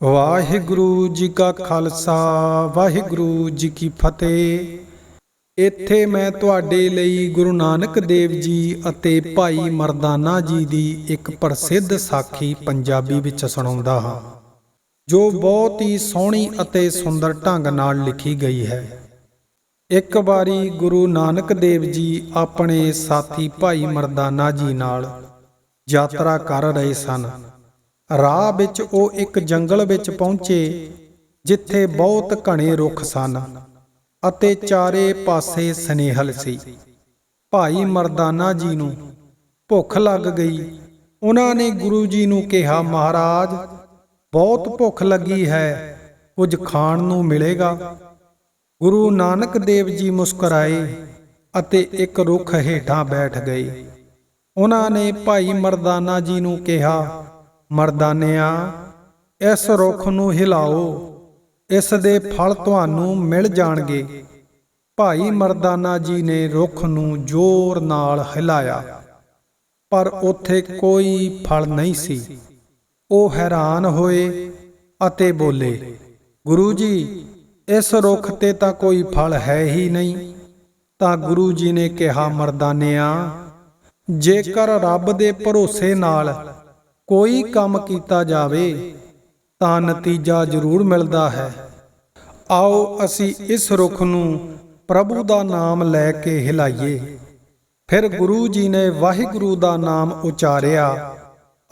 ਵਾਹਿਗੁਰੂ ਜੀ ਕਾ ਖਾਲਸਾ, ਵਾਹਿਗੁਰੂ ਜੀ ਕੀ ਫਤਿਹ। ਇੱਥੇ ਮੈਂ ਤੁਹਾਡੇ ਲਈ ਗੁਰੂ ਨਾਨਕ ਦੇਵ ਜੀ ਅਤੇ ਭਾਈ ਮਰਦਾਨਾ ਜੀ ਦੀ ਇੱਕ ਪ੍ਰਸਿੱਧ ਸਾਖੀ ਪੰਜਾਬੀ ਵਿੱਚ ਸੁਣਾਉਂਦਾ ਹਾਂ, ਜੋ ਬਹੁਤ ਹੀ ਸੋਹਣੀ ਅਤੇ ਸੁੰਦਰ ਢੰਗ ਨਾਲ ਲਿਖੀ ਗਈ ਹੈ। ਇੱਕ ਵਾਰੀ ਗੁਰੂ ਨਾਨਕ ਦੇਵ ਜੀ ਆਪਣੇ ਸਾਥੀ ਭਾਈ ਮਰਦਾਨਾ ਜੀ ਨਾਲ ਯਾਤਰਾ ਕਰ ਰਹੇ ਸਨ। ਰਾਹ ਵਿੱਚ ਉਹ ਇੱਕ ਜੰਗਲ ਵਿੱਚ ਪਹੁੰਚੇ, ਜਿੱਥੇ ਬਹੁਤ ਘਣੇ ਰੁੱਖ ਸਨ ਅਤੇ ਚਾਰੇ ਪਾਸੇ ਸਨੇਹਲ ਸੀ। ਭਾਈ ਮਰਦਾਨਾ ਜੀ ਨੂੰ ਭੁੱਖ ਲੱਗ ਗਈ। ਉਹਨਾਂ ਨੇ ਗੁਰੂ ਜੀ ਨੂੰ ਕਿਹਾ, ਮਹਾਰਾਜ, ਬਹੁਤ ਭੁੱਖ ਲੱਗੀ ਹੈ, ਕੁਝ ਖਾਣ ਨੂੰ ਮਿਲੇਗਾ? ਗੁਰੂ ਨਾਨਕ ਦੇਵ ਜੀ ਮੁਸਕਰਾਏ ਅਤੇ ਇੱਕ ਰੁੱਖ ਹੇਠਾਂ ਬੈਠ ਗਏ। ਉਹਨਾਂ ਨੇ ਭਾਈ ਮਰਦਾਨਾ ਜੀ ਨੂੰ ਕਿਹਾ ਮਰਦਾਨਿਆਂ, ਇਸ ਰੁੱਖ ਨੂੰ ਹਿਲਾਓ, ਇਸ ਦੇ ਫਲ ਤੁਹਾਨੂੰ ਮਿਲ ਜਾਣਗੇ। ਭਾਈ ਮਰਦਾਨਾ ਜੀ ਨੇ ਰੁੱਖ ਨੂੰ ਜ਼ੋਰ ਨਾਲ ਹਿਲਾਇਆ, ਪਰ ਉੱਥੇ ਕੋਈ ਫਲ ਨਹੀਂ ਸੀ। ਉਹ ਹੈਰਾਨ ਹੋਏ ਅਤੇ ਬੋਲੇ, ਗੁਰੂ ਜੀ, ਇਸ ਰੁੱਖ ਤੇ ਤਾਂ ਕੋਈ ਫਲ ਹੈ ਹੀ ਨਹੀਂ। ਤਾਂ ਗੁਰੂ ਜੀ ਨੇ ਕਿਹਾ, ਮਰਦਾਨਿਆਂ, ਜੇਕਰ ਰੱਬ ਦੇ ਭਰੋਸੇ ਨਾਲ ਕੋਈ ਕੰਮ ਕੀਤਾ ਜਾਵੇ, ਤਾਂ ਨਤੀਜਾ ਜ਼ਰੂਰ ਮਿਲਦਾ ਹੈ। ਆਓ ਅਸੀਂ ਇਸ ਰੁੱਖ ਨੂੰ ਪ੍ਰਭੂ ਦਾ ਨਾਮ ਲੈ ਕੇ ਹਿਲਾਈਏ। ਫਿਰ ਗੁਰੂ ਜੀ ਨੇ ਵਾਹਿਗੁਰੂ ਦਾ ਨਾਮ ਉਚਾਰਿਆ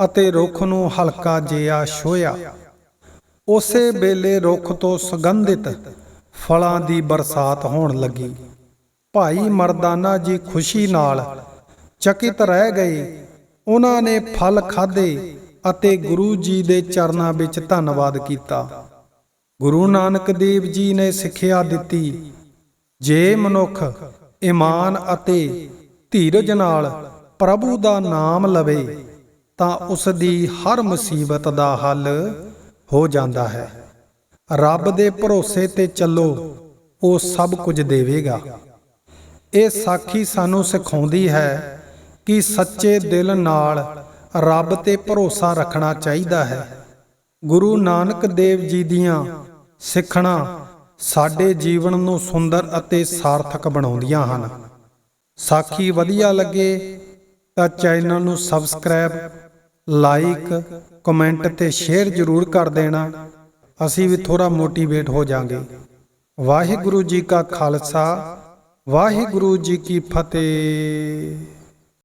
ਅਤੇ ਰੁੱਖ ਨੂੰ ਹਲਕਾ ਜਿਹਾ ਛੋਇਆ ਉਸੇ ਵੇਲੇ ਰੁੱਖ ਤੋਂ ਸੁਗੰਧਿਤ ਫਲਾਂ ਦੀ ਬਰਸਾਤ ਹੋਣ ਲੱਗੀ। ਭਾਈ ਮਰਦਾਨਾ ਜੀ ਖੁਸ਼ੀ ਨਾਲ ਚਕਿਤ ਰਹਿ ਗਏ ਉਹਨਾਂ ਨੇ ਫਲ ਖਾਧੇ ਅਤੇ ਗੁਰੂ ਜੀ ਦੇ ਚਰਨਾਂ ਵਿੱਚ ਧੰਨਵਾਦ ਕੀਤਾ। ਗੁਰੂ ਨਾਨਕ ਦੇਵ ਜੀ ਨੇ ਸਿੱਖਿਆ ਦਿੱਤੀ। ਜੇ ਮਨੁੱਖ ਈਮਾਨ ਅਤੇ ਧੀਰਜ ਨਾਲ ਪ੍ਰਭੂ ਦਾ ਨਾਮ ਲਵੇ, ਤਾਂ ਉਸ ਦੀ ਹਰ ਮੁਸੀਬਤ ਦਾ ਹੱਲ ਹੋ ਜਾਂਦਾ ਹੈ। ਰੱਬ ਦੇ ਭਰੋਸੇ ਤੇ ਚੱਲੋ, ਉਹ ਸਭ ਕੁਝ ਦੇਵੇਗਾ। ਇਹ ਸਾਖੀ ਸਾਨੂੰ ਸਿਖਾਉਂਦੀ ਹੈ ਕਿ ਸੱਚੇ ਦਿਲ ਨਾਲ ਰੱਬ ਤੇ ਭਰੋਸਾ ਰੱਖਣਾ ਚਾਹੀਦਾ ਹੈ। ਗੁਰੂ ਨਾਨਕ ਦੇਵ ਜੀ ਦੀਆਂ ਸਿੱਖਣਾ ਸਾਡੇ ਜੀਵਨ ਨੂੰ ਸੁੰਦਰ ਅਤੇ ਸਾਰਥਕ ਬਣਾਉਂਦੀਆਂ ਹਨ। ਸਾਖੀ ਵਧੀਆ ਲੱਗੇ ਤਾਂ ਚੈਨਲ ਨੂੰ ਸਬਸਕ੍ਰਾਈਬ, ਲਾਈਕ, ਕਮੈਂਟ ਤੇ ਸ਼ੇਅਰ ਜ਼ਰੂਰ ਕਰ ਦੇਣਾ। ਅਸੀਂ ਵੀ ਥੋੜਾ ਮੋਟੀਵੇਟ ਹੋ ਜਾਾਂਗੇ। ਵਾਹਿਗੁਰੂ ਜੀ ਕਾ ਖਾਲਸਾ, ਵਾਹਿਗੁਰੂ ਜੀ ਕੀ ਫਤਿਹ।